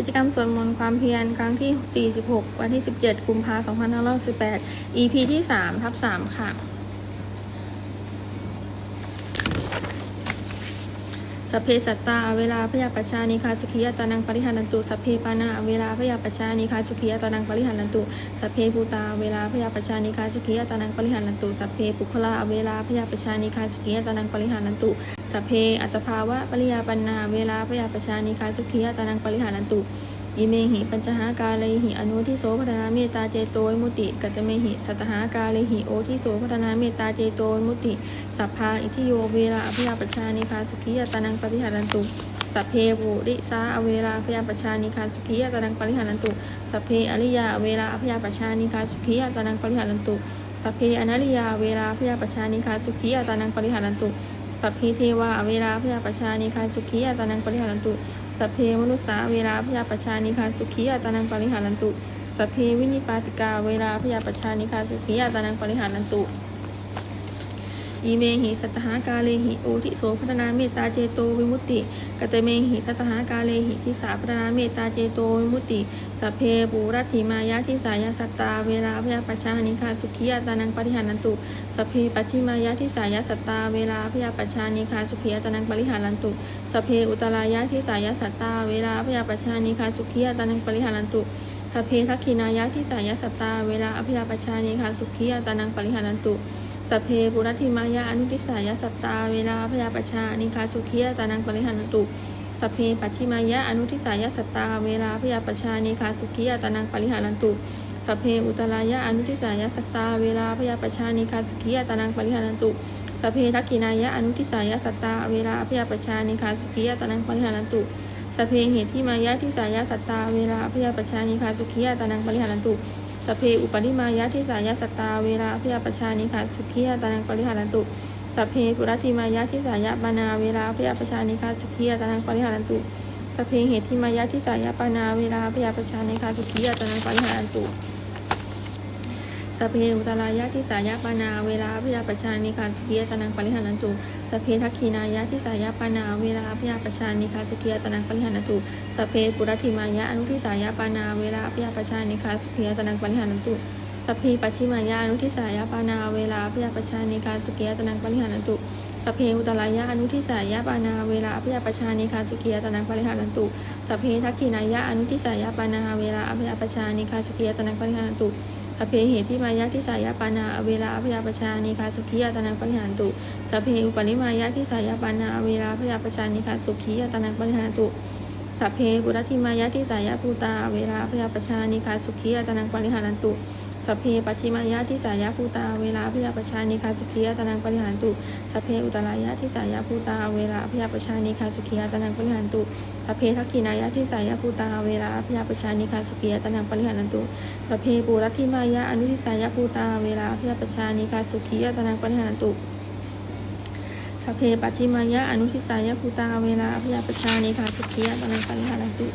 กิจกรรมสวดมนต์ความเพียรครั้งที่ 46 วันที่ 17 กุมภาพันธ์2518 EP ที่ 3 ทับ 3 ค่ะสพเพสัตตาเวลาพยาปชชานิคาสุขียตานังปริหารันตุสพเพปานาเวลาพยาปชชานิคาสุขียตานังปริหารันตุสพเพภูตาเวลาพยาปชชานิคาสุขียตานังปริหารันตุสพเพปุคลาเวลาพยาปชชานิคาสุขียตานังปริหารันตุ สพเพ อัตภาวะปริยาปันนา เวลาพยาปชชานิคาสุขียตานังปริหารันตุ อิเมหิปัญจหากาเลหิอนุทิโสพัฒนาเมตตาเจโตมุติ กัจจเมหิสัตหากาเลหิโอทิโสพัฒนาเมตตาเจโตมุติ สัพพาอิทิโยเวลาอภิยาปชชานิคาสุขียตานังปริหารันตุสัพเพปุริสาอเวลาพยาปชานิคาสุขียตานังปริหารันตุสัพเพอริยาเวลาพยาปชานิคาสุขียตานังปริหารันตุสัพเพอนาริยาเวลาพยาปชชานิคาสุขียตานังปริหารันตุ สัพเพเทวาเวลาพยาปชชานิคาสุขีอัตานังปริหารันตุสัพเพมนุษาเวลาพยาปชชานิคาสุขีอัตานังปริหารันตุสัพเพวินิปาติกาเวลาพยาปชชานิคาสุขีอัตานังปริหารันตุ อีเมหิสัตหากาเลหิโอทิโสพัฒนาเมตตาเจโตวิมุตติกตเมหิสัตหากาเลหิทิสาพัฒนาเมตตาเจโตวิมุตติสัพเพปูรัติมายะทิสายสัตตา เวลาพยาปัชานิคาสุขียตานังปริหารันตุสัพเพปัจฉิมายะทิสายสัตตา เวลาพยาปัชานิคาสุขียตานังปริหารันตุสัพเพอุตรายะทิสายสัตตา เวลาพยาปัชานิคาสุขียตานังปริหารันตุสัพเพทักขินายะทิสายสัตตา เวลาอภิยาปัชานิคาสุขียตานังปริหารันตุ สพเพปุรัติมายะอนุทิสายสัตตาเวลาพยาปชานิคาสุขียตานังปริหันตุสพเพปัจฉิมายะอนุทิสายสัตตาเวลาพยาปชานิคาสุขียตานังปริหันตุสพเพอุตรายะอนุทิสายสัตตาเวลาพยาปชานิคาสุขียตานังปริหันตุสพเพทักขินายะอนุทิสายสัตตาเวลาพยาปชานิคาสุขียตานังปริหันตุสพเพเหตุที่มายะทิสายสัตตาเวลาพยาปชชานิคาสุขียตานังปริหันตุ สพเพอุปนิมายะทิสายสตาเวลาพยาปชชานิคาสุขียตานังปริหารันตุสัพเพปุรัติมายะทิสายปานาเวลาพยาปชชานิคาสุขียตานังปริหารันตุสัพเพเหติมายะทิสายปานาเวลาพยาปชชานิคาสุขียตานังปริหารันตุ สเพอุตรายะทิสายปานาเวลาพยาปชชานิคาสุขียตนังปริหารันตุสเพทักขีนายะทิสายปานาเวลาพยาปชชานิคาสุขียตนังปริหารันตุสเพปุรัติมายะอนุทิสายปานาเวลาพยาปชานิคาสุขียตนังปริหานันตุสพเพปัจฉิมายะอนุทิสายปานาเวลาพยาปชานิคาสุขียตนังปริหานันตุสพเพอุตรายะอนุทิสายปานาเวลาพยาปชานิคาสุขียตนังปริหานันตุสพเพทักขินายะอนุทิสายปานาเวลาพยาปชานิคาสุขียตนังปริหานันตุ สพเพเหตุที่มายะทิสายปานาเวลาพยาประชานิคาสุขียตนังปริหารตุสเพอุปนิมายะทิสายปานาเวลาพยาประชานิคาสุขียตนังปริหารตุสัพเพปุรัติมายะทิสายะภูตาเวลาพยาประชานิคาสุขียตานังปริหารันตุ สัพเพปัจฉิมายะทิสายะภูตาเวลาพยาประชานิคาสุขียตานังปริหารันตุสัพเพอุตรายะทิสายะภูตาเวลาพยาประชานิคาสุขียตานังปริหารันตุสัพเพทักขินายะทิสายะภูตาเวลาพยาประชานิคาสุขียตานังปริหารันตุสัพเพปุรัติมายะอนุทิสายะภูตาเวลาพยาประชานิคาสุขียตานังปริหารันตุสัพเพปัจฉิมายะอนุทิสายะภูตาเวลาพยาประชานิคาสุขียตานังปริหารันตุ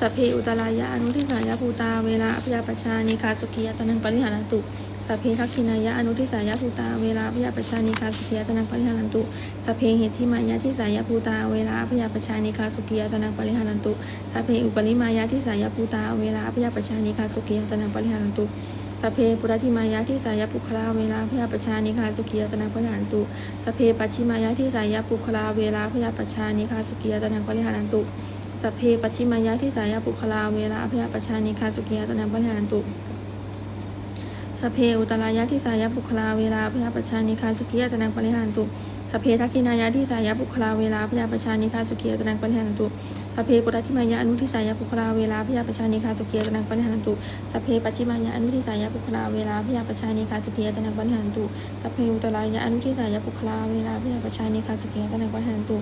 สัพเพอุตรายะอนุทิสายะภูตาเวลาพยาปชานิคาสุขียตนังปริหารันตุสัพเพทักขินายะอนุทิสายะภูตาเวลาพยาปชานิคาสุขียตนังปริหารันตุสัพเพเหติมายะทิสายะภูตาเวลาพยาปชานิคาสุขียตนังปริหารันตุสัพเพอุปนิมายะทิสายะภูตาเวลาพยาปชานิคาสุขียตนังปริหารันตุสัพเพปุรัติมายะทิสายปุคลาเวลาพยาปชานิคาสุขียตนังปริหารันตุสัพเพปัจฉิมายะทิสายปุคลาเวลาพยาปชานิคาสุขียตนังปริหานตุ สัพเพปัจฉิมายะทิสายะปุคลาเวลาพยาปชานิคาสุขียตานังปริหารตุสัพเพอุตรายะทิสายะปุคลาเวลาพยาปชานิคาสุขียตานังปริหารันตุสัพเพทักขินายะทิสายะปุคลาเวลาพยาปชานิคาสุขียตานังปริหารันตุสัพเพปุรัติมายะอนุทิสายะปุคลาเวลาพยาปชานิคาสุขียตานังปริหารันตุสัพเพปัจฉิมายะอนุทิสายะปุคลาเวลาพยาปชานิคาสุขียตานังปริหารันตุสัพเพอุตรายะอนุทิสายะปุคลาเวลาพยาปชานิคาสุขียตานังปริหารันตุ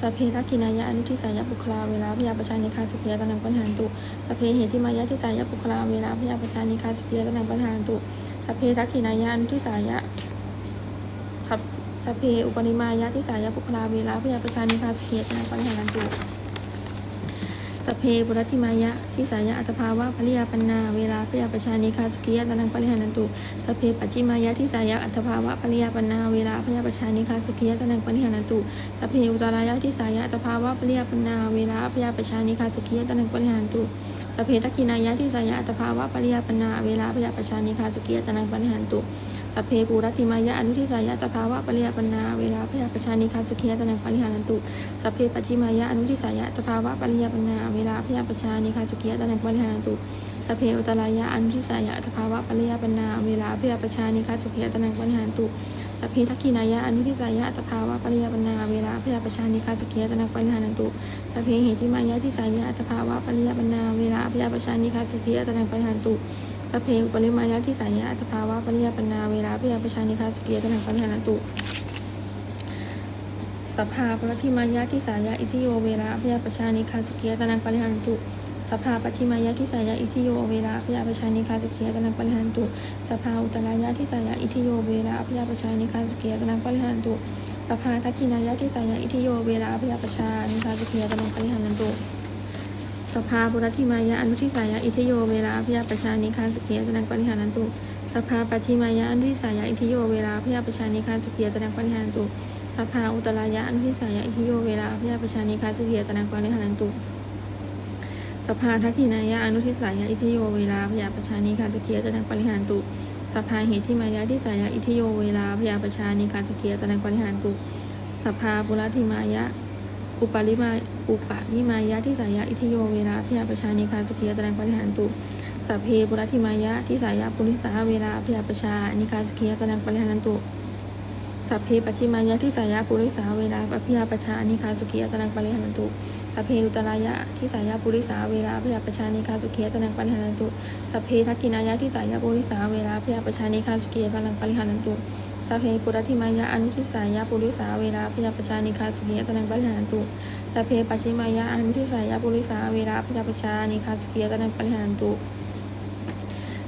สัพเพทักขินายะอนุทิสายะบุคลาเวลาพยาประชานิคาสุขียตานังปริหานตุสัพเพเหติมายะทิสายะบุคลาเวลาพยาประชานิคาสุขียตานังปริหานตุสัพเพทักขินายะอนุทิสายะสัพสัพเพอุปนิมายะทิสายะบุคลาเวลาพยาประชานิคาสุขียตานังปริหานตุ สเพปุรติมายะทิสายะอัตภาวะปริยาปันนา เวลาพยาปชานิคาสกิยะตนังปริหานันตุสเพปัจจิมายะทิสายะอัตภาวะปริยาปันนาเวลาพยาปชานิคาสกิยะตนังปริหานันตุสเพอุตรายะทิสายะอัตภาวะปริยาปันนาเวลาพยาปชานิคาสกิยะตนังปริหานันตุสเพทักขินายะทิสายะอัตภาวะปริยาปันนาเวลาพยาปชานิคาสกิยะตนังปริหานันตุ สัพเพปูรัติมายะอนุทิสายะตภาวะปริยปันนาเวลาพยาปชานิคาสุขียตนังปริหานันตุสัพเพปัจจิมายะอนุทิสายะตภาวะปริยปันนาเวลาพยาปชานิคาสุขียตนังปริหานันตุสัพเพอุตรายะอนุทิสายะตภาวะปริยปันนาเวลาพยาปชานิคาสุขียตนังปริหานันตุสัพเพทักขินายะอนุทิสายะตภาวะปริยปันนาเวลาพยาปชานิคาสุขียตนังปริหานันตุสัพเพเหติมายะทิสายะตภาวะปริยปันนาเวลาพยาปชานิคาสุขียตนังปริหานันตุ สัพเพอุปริมายะที่สายะอัตภาวะปริยปันนาเวลาพยาประชานิคาสเกียตนังปริหาตุสภาปรติมายะที่สายะอิทิโยเวลาพยาประชานิคาสเกียตนังปริหานันตุสภาปัจฉิมายะที่สายะอิทิโยเวลาพยาประชานิคาสเกียตนังปริหานันตุสภาอุตรายะที่สายะอิทิโยเวลาพยาประชานิคาสเกียตนังปริหานันตุสภาทักขินายะที่สายะอิทิโยเวลาพยาประชานิคาสเกียตนังปริหานันตุ สภาบุรธิมายะอนุทิสายะอิทโยเวลาพยาประชานิคานสุขียตนังปริหานันตุสภาปัจฉิมายะอนุทิสายะอิทโยเวลาพยาประชานิคานสุขียตนังปริหานันตุสภาอุตรายะอนุทิสายะอิทโยเวลาพยาประชานิคานสุขียตนังปริหานันตุสภาทักขินายะอนุทิสายะอิทโยเวลาพยาประชานิคานสุขียตนังปริหานันตุสภาเหติมายะทิสายะอิทโยเวลาพยาประชานิคานสุขียตนังปริหานันตุสภาบุรธิมายะ อุปาลิมาอุปาลิมายะที่สายะอิทิโยเวลาพิยาประชานิคาสุขียตรังปริหารตุสัพเพปุรธิมายะที่สายะปุริสาเวลาพิยาประชานิคาสุขียตรังปริหารตุสัพเพปัจฉิมายะที่สายะปุริสาเวลาพิยาประชานิคาสุขียตรังปริหารตุสัพเพอุตรายะที่สายะปุริสาเวลาพยาประชานิคาสุขียตรังปริหารตุสัพเพทักกินายะที่สายะปุริสาเวลาพยาประชานิคาสุขียตรังปริหารตุ สัพเพปุรธิมายะอนุทิสายะปุริสาเวลาพยาปชานิคาสุขียตนังปริหาตุสัพเพปัจฉิมายะอนุทิสายะปุริสาเวลาพยาปชานิคาสุขียตนังปริหาตุ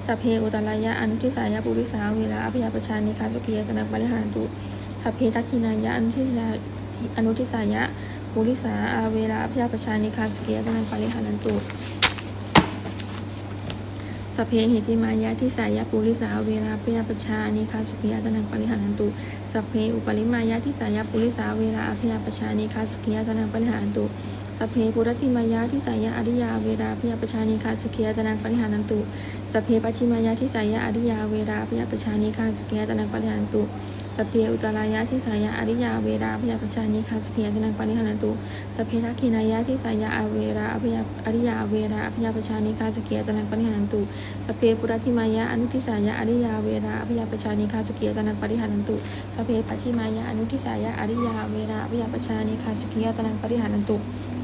สัพเพอุตรายะอนุทิสายะปุริสาเวลาพยาปชานิคาสุขียตนังปริหานันตุสัพเพทักขินายะอนุทิสายะอนุทิสายะปุริสาเวลาพยาปชานิคาสุขียตนังปริหานันตุ สพเพเหติมายะที่สายปุริสาเวลาพยาปชานิคาสุขิยตนังปริหานันตุสัพเพอุปริมายะที่สายปุริสาเวลาพยาปชานิคาสุขิยตนังปริหานันตุสัพเพปุรติมายะที่สายอริยาเวลาพยาปชานิคาสุขิยตนังปริหานันตุสัพเพปชิมายะที่สายอริยาเวลาพยาปชานิคาสุขิยตนังปริหานันตุ สัพเพอุตรายะที่สายะอริยาเวลาพยาปชานิคาสุขิยตนังปริหานันตุสัพเพทักขินายะที่สายะอเวลาอภยาอริยาเวลาพยาปชานิคาสุขิยตนังปริหานันตุสพเพปุรธิมายะอนุทิสายะอริยาเวราอภยาปชานิคาสุกิยตนังปริหานันตุสพเพปัจฉิมายะอนุทิสายะอริยาเวราอภยาปชานิคาสุกิยตนังปริหานันตุ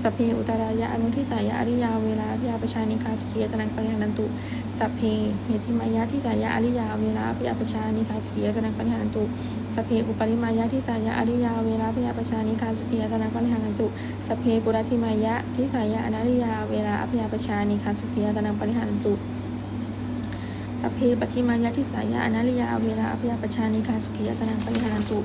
สพเพอุตรายะอนุทิสายะอริยาเวราอภิยาปชานิคาสุกิยตนังปริหานันตุสัพเพเหติมายะทิสายะอริยาเวราอภิยาปชานิคาสุกิยตนังปริหานันตุสัพเพอุปริมายะทิสายะอริยาเวราอภิยาปชานิคาสุกิยตนังปริหานันตุสัพเพปุรธิมายะทิสายะอนาริยาเวราอภิยาปชานิคาสุกิยตนังปริหานันตุสัพเพปัจฉิมายะทิสายะอนาลิยาเวลาอภิยาปชานิคาสุขียตนังปริหารันตุ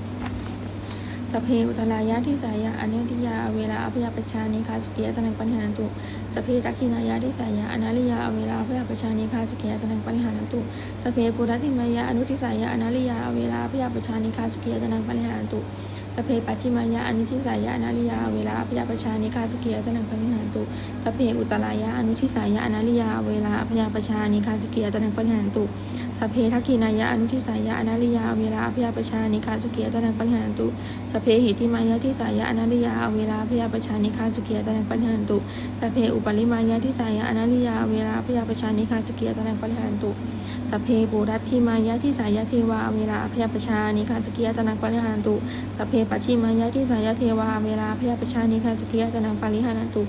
สเพอุตรายะทิสายะอนาลิยาเวลาอภยาปชานิคาสุขียตนังปริหารันตุสเพตักขินายะทิสายะอนาลิยาเวลาอภยาปชานิคาสุขียตนังปริหารันตุสเพปุรัติมายะอนุทิสายะอนาลิยาเวลาอภยาปชานิคาสุขียตนังปริหารันตุสเพปัจฉิมายะอนุทิสายะอนาลิยาเวลาอภยาปชานิคาสุขียตนังปริหารันตุสเพอุตรายะอนุทิสายะอนาลิยาเวลาอภยาปชานิคาสุขียตนังปริหารันตุส พเพทักขินายะอนุทิสายะอนาลิยาเวลาพยาประชานิคาสุขียตนังปัญหาตุสัพเพหิติมายะทิสายะอนาลิยาเวลาพยาประชานิคาสุขียตนังปัญหาตุสัพเพอุปริมายะทิสายะอนาลิยาเวลาพยาประชานิคาสุขียตนังปัญหาตุสัพเพปุรัตถิมายะทิสายะเทวาเวลาพยาประชานิคาสุขียตนังปัญหาตุสัพเพปัจฉิมายะทิสายะเทวาเวลาพยาประชานิคาสุขียตนังปริหานันตุ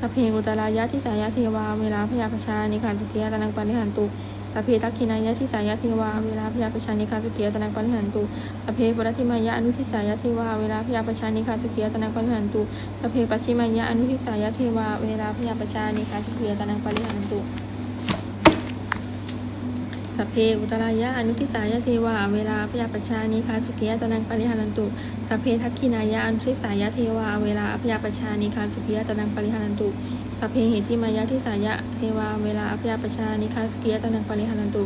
ตเพเพอุตรายะที่สายะเทวา เวลาพยาประชานิคาสุขียตนังปริหาตุสัพเพทักขินายะที่สายะเทวา เวลาพยาประชานิคาสุขียตนังปริหันตุสัพเพปรัติมายะอนุทิสายะเทวา เวลาพยาประชานิคาสุขียตนังปริหันตุสัพเพปัจฉิมายะอนุทิสายะเทวา เวลาพยาประชานิคาสุขียตนังปริหันตุ สเพอุตรายะอนุทิสายะเทวาเวลาพยาปชานิคาสุขียตนังปริหารันตุสเพทักขินายะอนุทิสายะเทวาเวลาพยาปชานิคาสุขียตนังปริหารันตุสเพเหติมายะทิสายะเทวาเวลาอภยาปชานิคาสุกิยตนังปริหารันตุ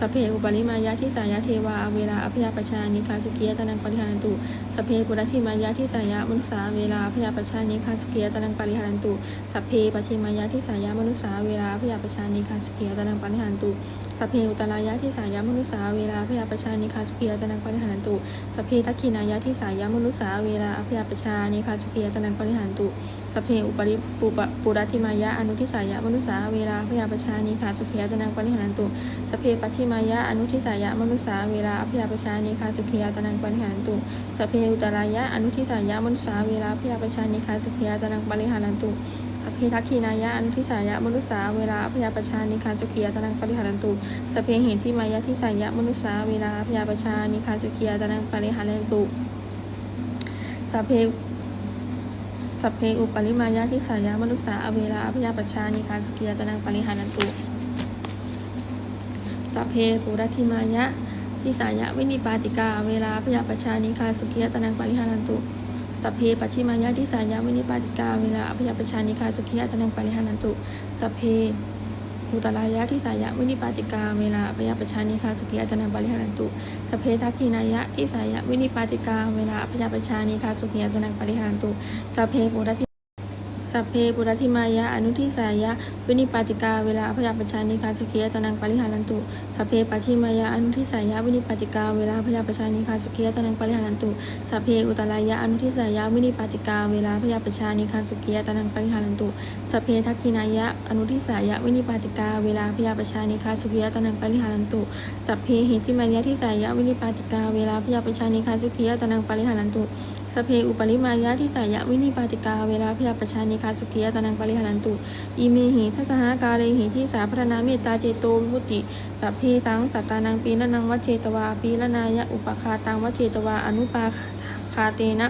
สเพอุปริมายะทิสายะเทวาเวลาอภยาปชานิคาสกิยตนังปริหารันตุสัพเพปุรธิมายะทิสายะมนุสาเวลาอภยาปชานิคาสกิยตนังปริหารันตุสเพปชิมายะทิสายะมนุสาเวลาอภยาปชานิคาสกิยตนังปริหารันตุสเพอุตรายะทิสายะมนุสาเวลาอภยาปชานิคาสกิยตนังปริหารันตุสเพทักขินายะทิสายะมนุสาเวลาอภยาปชานิคาสกิยตนังปริหารันตุสเพอุปริปุปะปุรัติมายะอนุทิสายะมนุสาเวลาพยาปชานิคาสุขียตนังปริหารันตุสเพปัชิมายะอนุทิสายะมนุสาเวลาพยาประชานิคาสุขียตนังปริหารันตุสเพอุตรายะอนุทิสายะมนุสาเวลาพยาประชานิคาสุขียตนังปริหารันตุสพเพทักขีนายะอนุทิสายะมนุสาเวลาพยาประชานิคาสุขียตนังปริหารันตุสพเพเหติมายะทิสายะมนุสาเวลาพยาประชานิคาสุขียตนังปริหารันตุสพเพสัพเพอุปริมายะทิสายามนุสาเวลาอภยาประชานิการสุกิยตนังปริหานันตุ สัพเพปุรธิมายะทิสายะวินิปาติกา เวลาอภยาปชานิกาสุกิยตนังปริหานันตุสัพเพปัชชิมายะทิสายะวินิปาติกา เวลาอภยาปชานิกาสุกิยตนังปริหานันตุสัพเพอุตรายะทิสายะวินิปาติกา เวลาอภยาปชานิกาสุกิยตนังปริหานันตุสัพเพทักขินายะทิสายะวินิปาติกา เวลาพยาปชานิคาสุขียตนังปริหารันตุสัพเพปุรธิ สัพเพปุรธิมายะอนุทิสายะ วินิปาติกาเวลาพยาปัญชานิคาสุขียตนังปริหารันตุสัพเพปัชชิมายะอนุทิสายะวินิปาติกาเวลาพยาปัญชานิคาสุขียตนังปริหารันตุสัพเพอุตรายะอนุทิสายะวินิปาติกาเวลาพยาปัญชานิคาสุขียตนังปริหารันตุสัพเพทักขินายะอนุทิสายะวินิปาติกาเวลาพยาปัญชานิคาสุขียตนังปริหารันตุสัพเพเหติมายะทิสายะวินิปาติกาเวลาพยาปัญชานิคาสุขียตนังปริหารันตุ สเพอุปริมายะทิสายะวินิปาติกาเวลาพยาปชานิคาสุขียตานังปริหารันตุอิเมหิทัสหากาเลหิที่สาพัฒนาเมตตาเจโตวิมุติสัพเพสังสัตตานังปีละนังวัชเชตวาปีละนายะอุปคาตังวัชเชตวาอนุปาคาเตนะ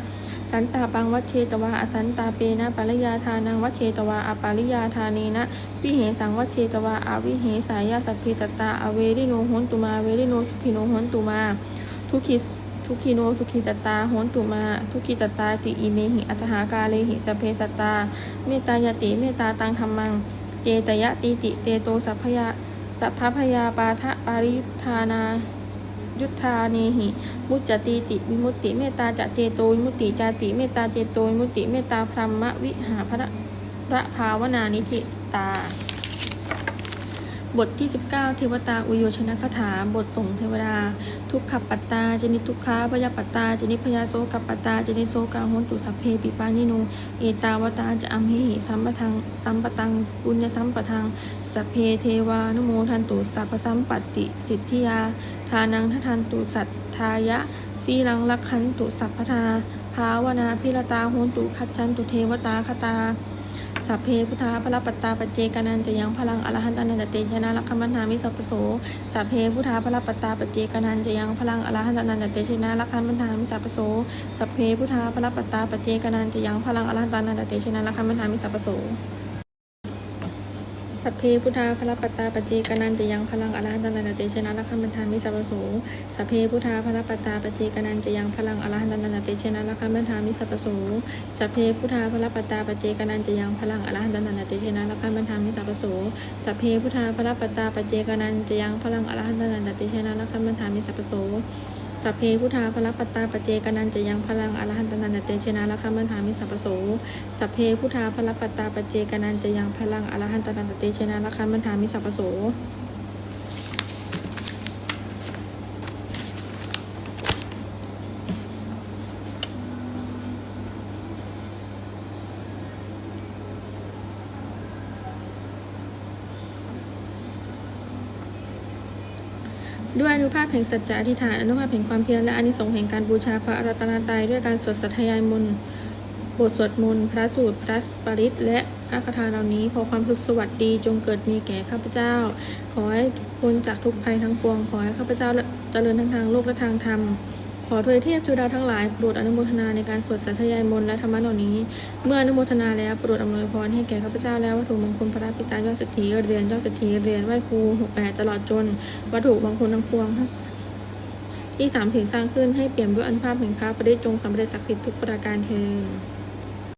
สันตาปังวัชเชตวาอสันตาเปนะปัลยาทานังวัชเชตวาอปาริยาทาเนนะวิเหสังวัชเชตวาอาวิเหสายาสัพเพจตตาอเวริโนโหนตุมาเวริโนสุขิโนโหนตุมา ทุกขิ ทุกขิโนสุขิตตาโหนตุมา ทุกขิตตาติอิเมหิอัตหากาเลหิสเพสตา เมตายติเมตตาตังธรรมัง เจตยะติติเตโตสัพพยาสัพพพยาปาทะปาริยุทธานายุทธาเนหิ มุจจติติวิมุตติเมตตาจะเจโตวิมุตติจาติเมตตาเจโตวิมุตติเมตตาพรหมวิหาพระพระภาวนานิธิตา บทที่ 19 เทวตาอุโยชนะคาถา บทส่งเทวดา ทุกขปัตตาจนิทุกขาพยาปัตตาจนิพยาโสกัปปัตตาจนิโสกาโหนตุสัพเพปิปานิโนเอตาวตาจะอัมเหหิสัมปทังสัมปตังปุญญสัมปทังสัพเพเทวานุโมทันตุสัพพสัมปติสิทธิยา ทานังททันตุสัทธายะสีลังลักขันตุสัพพทาภาวนาพิรตาโหนตุคัจฉันตุเทวตาคตา สัพเพพุทธาพระปัตตาปเจกานันจะยังพลังอรหันตันตเตชนะลักขมันธามิสัพโสสัพเพพุทธาพระปัตตาปเจกานันจะยังพลังอรหันตันตเตชนะลักขมันธามิสัพโสสัพเพพุทธาพระปัตตาปเจกานันจะยังพลังอรหันตันตเตชนะลักขมันธามิสัพโส สัพเพพุทธาพระปตาปเจกนันจะยังพลังอรหันตันตเตชนะลักขมันธามิสัพพโสสัพเพพุทธาพระปตาปเจกนันจะยังพลังอรหันตันตเตชนะลักขมันธามิสัพพโสสัพเพพุทธาพระปตาปเจกนันจะยังพลังอรหันตันตเตชนะลักขมันธามิสัพพโสสัพเพพุทธาพระปตาปเจกนันจะยังพลังอรหันตันตเตชนะลักขมันธามิสัพพโส สัพเพพุทธาพระปัตตาปเจกนันจะยังพลังอรหันตนันตเตชนะละคัมมันธามิสัพพโสสัพเพพุทธาพระปัตตาปเจกนันจะยังพลังอรหันตนันตเตชนะละคัมมันธามิสัพพโส ภาพแห่งสัจจะอธิษฐานอนุภาพแห่งความเพียรและอานิสงส์แห่งการบูชาพระรัตนตรัยด้วยการสวดสัทยายมนต์บทสวดมนต์พระสูตรพระปริตและพระคาถาเหล่านี้ขอความสุขสวัสดีจงเกิดมีแก่ข้าพเจ้า ขอให้พ้นจากทุกภัยทั้งปวง ขอให้ข้าพเจ้าเจริญทั้งทางโลกและทางธรรม ขอทวยเทพเทวดาทั้งหลายโปรดอนุโมทนาในการสวดสัทยายมนต์และธรรมะเหล่านี้ เมื่ออนุโมทนาแล้วโปรดอำนวยพรให้แก่ข้าพเจ้าแล้ววัตถุมงคลพระปิตายอดสถีเรียนยอดสถีเรียนไหว้ครูหกแปดตลอดจน วัตถุมงคลทั้งปวงที่สามถึงสร้างขึ้นให้เปี่ยมด้วยอนุภาพแห่งพระประดิจงสำเร็จศักดิ์สิทธิ์ทุกประการเทอ